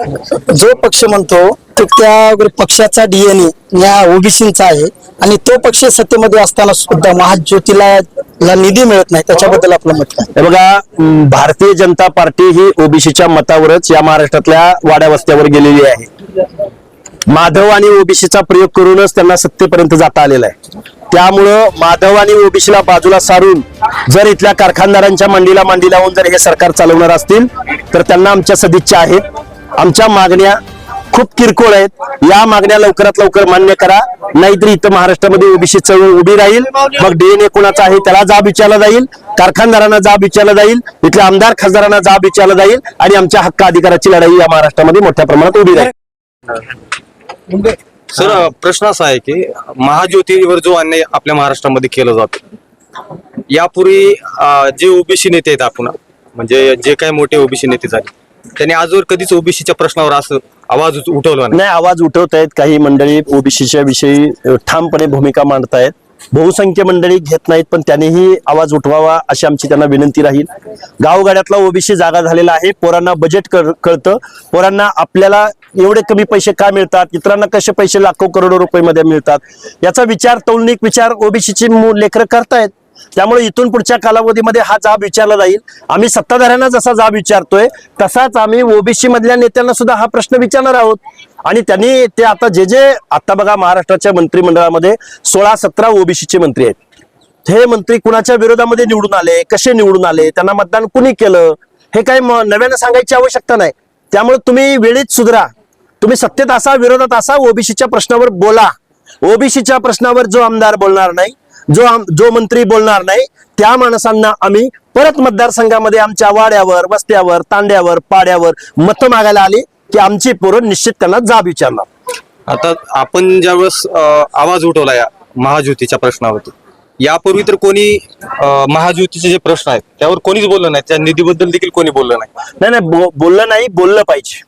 जो पक्ष म्हणतो त्या पक्षाचा डीएनए या ओबीसीचा आहे. आणि तो पक्ष सत्तेमध्ये असताना सुद्धा महाज्योतीला निधी मिळत नाही त्याच्याबद्दल आपलं मत काय? बघा भारतीय जनता पार्टी ही ओबीसीच्या मतावरच या महाराष्ट्रातल्या वाड्या वस्त्यावर गेलेली आहे. माधव आणि ओबीसीचा प्रयोग करूनच त्यांना सत्तेपर्यंत जाता आलेला आहे. त्यामुळं माधव आणि ओबीसीला बाजूला सारून जर इथल्या कारखानदारांच्या मांडीला मांडी लावून जर हे सरकार चालवणार असतील तर त्यांना आमच्या सदिच्छा आहेत. आमच्या मागण्या खूप किरकोळ आहेत. या मागण्या लवकरात लवकर मान्य करा. नाहीतर इथं महाराष्ट्रामध्ये ओबीसी चळवळ उभी राहील. मग डीएनए कुणाचा आहे त्याला जाब विचारला जाईल. कारखानदारांना जाब विचारला जाईल. इथल्या आमदार खासदारांना जाब विचारला जाईल. आणि आमच्या हक्क अधिकाराची लढाई या महाराष्ट्रामध्ये मोठ्या प्रमाणात उभी राहील. सर प्रश्न असा आहे की महाज्योतीवर जो अन्याय आपल्या महाराष्ट्रामध्ये केला जातो यापूर्वी जे ओबीसी नेते आहेत आपण म्हणजे जे काही मोठे ओबीसी नेते झाले त्यांनी आजवर कधीच ओबीसीच्या प्रश्नावर असं आवाज उठवला नाही. आवाज उठवत आहेत काही मंडळी ओबीसीच्या विषयी ठामपणे भूमिका मांडतायत. बहुसंख्य मंडळी घेत नाहीत पण त्यांनीही आवाज उठवावा अशी आमची त्यांना विनंती राहील. गावगाड्यातला ओबीसी जागा झालेला आहे. पोरांना बजेट कळ- कळतं. पोरांना आपल्याला एवढे कमी पैसे का मिळतात? इतरांना कसे पैसे लाखो करोडो रुपये मध्ये मिळतात? याचा विचार तौलनिक विचार ओबीसीची लेकर करतायत. त्यामुळे इथून पुढच्या कालावधीमध्ये हा जाब विचारला जाईल. आम्ही सत्ताधाऱ्यांना जसा जाब विचारतोय तसाच आम्ही ओबीसी मधल्या नेत्यांना सुद्धा हा प्रश्न विचारणार आहोत. आणि त्यांनी ते आता जे जे आता बघा महाराष्ट्राच्या मंत्रिमंडळामध्ये सोळा सतरा ओबीसीचे मंत्री आहेत. हे मंत्री कुणाच्या विरोधामध्ये निवडून आले कसे निवडून आले त्यांना मतदान कुणी केलं हे काही नव्यानं सांगायची आवश्यकता नाही. त्यामुळे तुम्ही वेळीच सुधरा. तुम्ही सत्तेत असा विरोधात असा ओबीसीच्या प्रश्नावर बोला. ओबीसीच्या प्रश्नावर जो आमदार बोलणार नाही जो आम- जो मंत्री बोलणार नाही त्या माणसांना आम्ही परत मतदारसंघामध्ये आमच्या वाड्यावर वस्त्यावर तांड्यावर पाड्यावर मतं मागायला आली की आमची पोरं निश्चित त्यांना जाब विचारणार. आता आपण ज्यावेळेस आवाज उठवला या महाज्योतीच्या प्रश्नावरती यापूर्वी तर कोणी महाज्योतीचे जे प्रश्न आहेत त्यावर कोणीच बोललं नाही त्या निधीबद्दल देखील कोणी बोललं नाही. नाही नाही बो- बोललं नाही बोललं पाहिजे.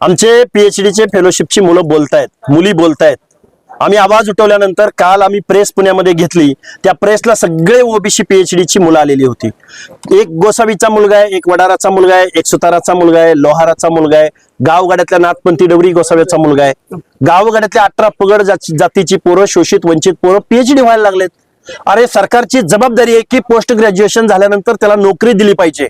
आमचे पीएचडीचे फेलोशिपची मुलं बोलतायत मुली बोलतायत. आम्ही आवाज उठवल्यानंतर काल आम्ही प्रेस पुण्यामध्ये घेतली. त्या प्रेसला सगळे ओबीसी पीएचडीची मुलं आलेली होती. एक गोसावीचा मुलगा आहे एक वडाराचा मुलगा आहे एक सुताराचा मुलगा आहे लोहाराचा मुलगा आहे गावगाड्यातल्या नाथपंथी डवरी गोसाव्याचा मुलगा आहे. गावगाड्यातल्या अठरा पगड जातीची पोरं शोषित वंचित पोरं पीएचडी व्हायला लागलेत. अरे सरकारची जबाबदारी आहे की पोस्ट ग्रॅज्युएशन झाल्यानंतर त्याला नोकरी दिली पाहिजे.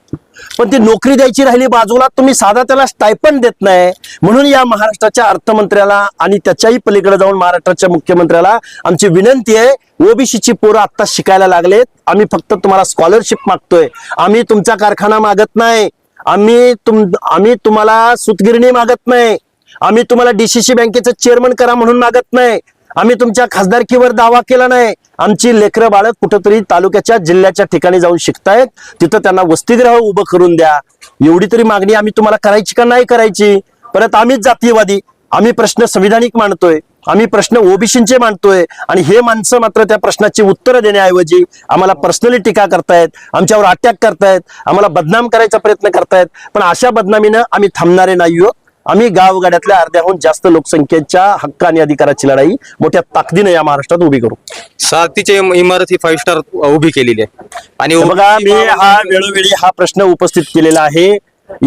पण ती नोकरी द्यायची राहिली बाजूला तुम्ही साधा त्याला स्टायपन देत नाही. म्हणून या महाराष्ट्राच्या अर्थमंत्र्याला आणि त्याच्याही पलीकडे जाऊन महाराष्ट्राच्या मुख्यमंत्र्याला आमची विनंती आहे ओबीसीची पोरं आता शिकायला लागलेत. आम्ही फक्त तुम्हाला स्कॉलरशिप मागतोय. आम्ही तुमचा कारखाना मागत नाही. आम्ही तुम आम्ही तुम्हाला सुतगिरणी मागत नाही. आम्ही तुम्हाला डीसीसी बँकेचं चेअरमन करा म्हणून मागत नाही. आम्ही तुमच्या खासदारकीवर दावा केला नाही. आमची लेकरं बाळक कुठंतरी तालुक्याच्या जिल्ह्याच्या ठिकाणी जाऊन शिकतायत. तिथं त्यांना वसतिगृह उभं करून द्या. एवढी तरी मागणी आम्ही तुम्हाला करायची का नाही करायची? परत आम्हीच जातीयवादी. आम्ही प्रश्न संविधानिक मांडतोय. आम्ही प्रश्न ओबीसींचे मांडतोय. आणि हे माणसं मात्र त्या प्रश्नाची उत्तरं देण्याऐवजी आम्हाला पर्सनली टीका करतायत. आमच्यावर अटॅक करतायत. आम्हाला बदनाम करायचा प्रयत्न करतायत. पण अशा बदनामीनं आम्ही थांबणारे नाही आहोत आम्ही गावगाड्यातल्या अर्ध्याहून जास्त लोकसंख्येच्या हक्क आणि अधिकाराची लढाई मोठ्या ताकदीने या महाराष्ट्रात उभी करू. इम- इमारत ही फाईव्ह स्टार उभी केलेली आहे. आणि बघा मी हा वेळोवेळी हा प्रश्न उपस्थित केलेला आहे.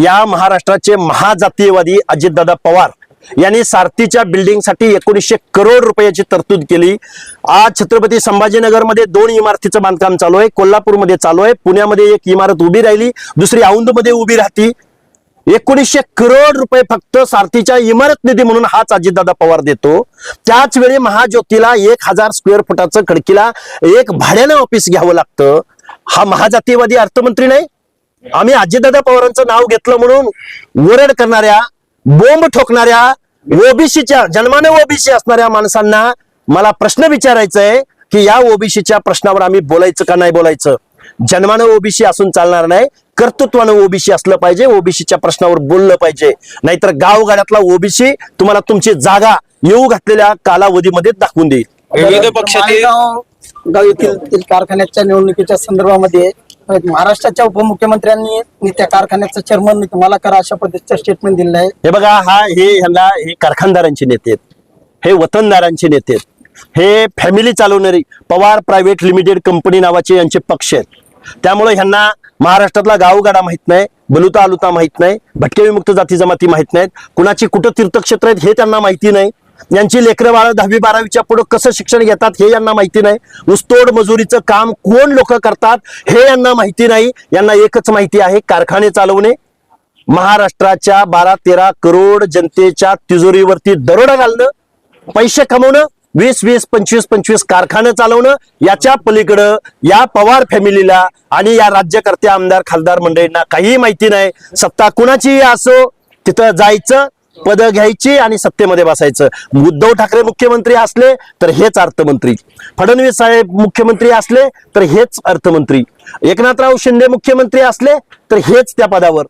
या महाराष्ट्राचे महाजातीयवादी अजितदादा पवार यांनी सारथीच्या बिल्डिंगसाठी एकोणीसशे करोड रुपयाची तरतूद केली. आज छत्रपती संभाजीनगरमध्ये दोन इमारतीचं बांधकाम चालू आहे. कोल्हापूरमध्ये चालू आहे. पुण्यामध्ये एक इमारत उभी राहिली. दुसरी औंधमध्ये उभी राहती. एकोणीसशे करोड रुपये फक्त सारथीच्या इमारत निधी म्हणून हाच अजितदादा पवार देतो. त्याच वेळी महाज्योतीला एक हजार स्क्वेअर फुटाचं खडकीला एक भाड्यानं ऑफिस घ्यावं लागतं. हा महाजातीयवादी अर्थमंत्री नाही. आम्ही अजितदादा पवारांचं नाव घेतलं म्हणून वरड करणाऱ्या बोंब ठोकणाऱ्या ओबीसीच्या जन्माने ओबीसी असणाऱ्या माणसांना मला प्रश्न विचारायचा आहे की या ओबीसीच्या प्रश्नावर आम्ही बोलायचं का नाही बोलायचं? जन्मानं ओबीसी असून चालणार नाही कर्तृत्वानं ओबीसी असलं पाहिजे ओबीसीच्या प्रश्नावर बोललं पाहिजे. नाहीतर गावगाड्यातला ओबीसी तुम्हाला तुमची जागा येऊ घातलेल्या कालावधीमध्ये दाखवून देईल. विविध पक्षातील गाव येथील कारखान्याच्या निवडणुकीच्या संदर्भामध्ये महाराष्ट्राच्या उपमुख्यमंत्र्यांनी मी त्या कारखान्याचं चेअरमन तुम्हाला करा अशा पद्धतीचं स्टेटमेंट दिलं आहे. हे बघा हा हे ह्यांना हे कारखानदारांचे नेते आहेत. हे वतनदारांचे नेते आहेत. हे फॅमिली चालवणारी पवार प्रायव्हेट लिमिटेड कंपनी नावाचे यांचे पक्ष आहेत. त्यामुळे ह्यांना महाराष्ट्रातला गावगाडा माहीत नाही बलुता आलुता माहीत नाही भटके विमुक्त जाती जमाती माहीत नाहीत. कुणाची कुठं तीर्थक्षेत्र आहेत हे त्यांना माहिती नाही. यांची लेकरं बाळ दहावी बारावीच्या पुढे कसं शिक्षण घेतात हे यांना माहिती नाही. ऊसतोड मजुरीचं काम कोण लोक करतात हे यांना माहिती नाही. यांना एकच माहिती आहे कारखाने चालवणे. महाराष्ट्राच्या बारा तेरा करोड जनतेच्या तिजोरीवरती दरोडा घालणं पैसे कमवणं वीस वीस पंचवीस पंचवीस कारखाने चालवणं याच्या पलीकडं या पवार फॅमिलीला आणि या राज्यकर्ते आमदार खासदार मंडळींना काहीही माहिती नाही. सत्ता कुणाचीही असो तिथं जायचं पद घ्यायची आणि सत्तेमध्ये बसायचं. उद्धव ठाकरे मुख्यमंत्री असले तर हेच अर्थमंत्री. फडणवीस साहेब मुख्यमंत्री असले तर हेच अर्थमंत्री. एकनाथराव शिंदे मुख्यमंत्री असले तर हेच त्या पदावर.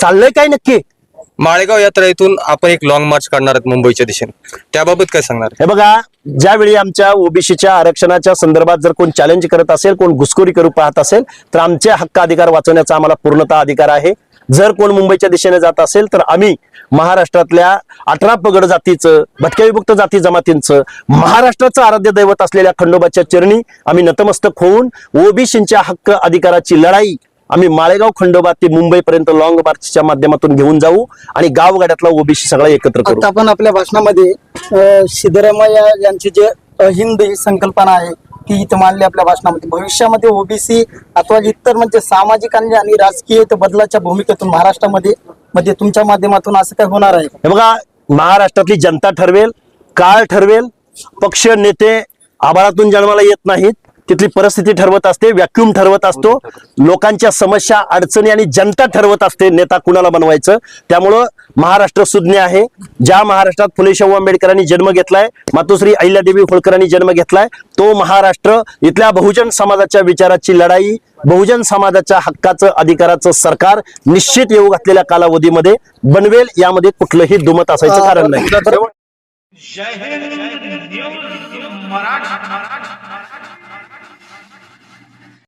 चाललंय काय नक्की? माळेगाव यात्रेतून आपण एक लॉंग मार्च काढणार आहात मुंबईच्या दिशेने. त्याबाबत काय सांगणार? हे बघा ज्यावेळी आमच्या ओबीसीच्या आरक्षणाच्या संदर्भात जर कोण चॅलेंज करत असेल कोण घुसखोरी करू पाहत असेल तर आमचे हक्क अधिकार वाचवण्याचा आम्हाला पूर्णतः अधिकार आहे. जर कोण मुंबईच्या दिशेने जात असेल तर आम्ही महाराष्ट्रातल्या अठरा पगड जातीचं भटक्या विमुक्त जाती जमातींचं महाराष्ट्राचं आराध्य दैवत असलेल्या खंडोबाच्या चरणी आम्ही नतमस्तक होऊन ओबीसींच्या हक्क अधिकाराची लढाई आम्ही माळेगाव खंडोबा ते मुंबईपर्यंत लॉंग मार्चच्या माध्यमातून घेऊन जाऊ आणि गावगाड्यातला ओबीसी सगळा एकत्र करू. आपण आपल्या भाषणामध्ये सिद्धरामय्या यांची जे अहिंद ही संकल्पना आहे ती इथं मांडली आपल्या भाषणामध्ये. भविष्यामध्ये ओबीसी अथवा इतर म्हणजे सामाजिक आणि राजकीय बदलाच्या भूमिकेतून महाराष्ट्रामध्ये म्हणजे तुमच्या माध्यमातून असं काय होणार आहे? हे बघा महाराष्ट्रातली जनता ठरवेल काळ ठरवेल पक्ष नेते आभाळातून जन्माला येत नाहीत. तिथली परिस्थिती ठरवत असते व्हॅक्युम ठरवत असतो. लोकांच्या समस्या अडचणी आणि जनता ठरवत असते नेता कुणाला बनवायचं. त्यामुळं महाराष्ट्र सुज्ञ आहे. ज्या महाराष्ट्रात फुले शाहू आंबेडकरांनी जन्म घेतलाय मातोश्री अहिल्यादेवी होळकरांनी जन्म घेतलाय तो महाराष्ट्र इथल्या बहुजन समाजाच्या विचाराची लढाई बहुजन समाजाच्या हक्काचं अधिकाराचं सरकार निश्चित येऊ घातलेल्या कालावधीमध्ये बनवेल यामध्ये कुठलंही दुमत असायचं कारण नाही. जय हिंद न्यूज मराठी.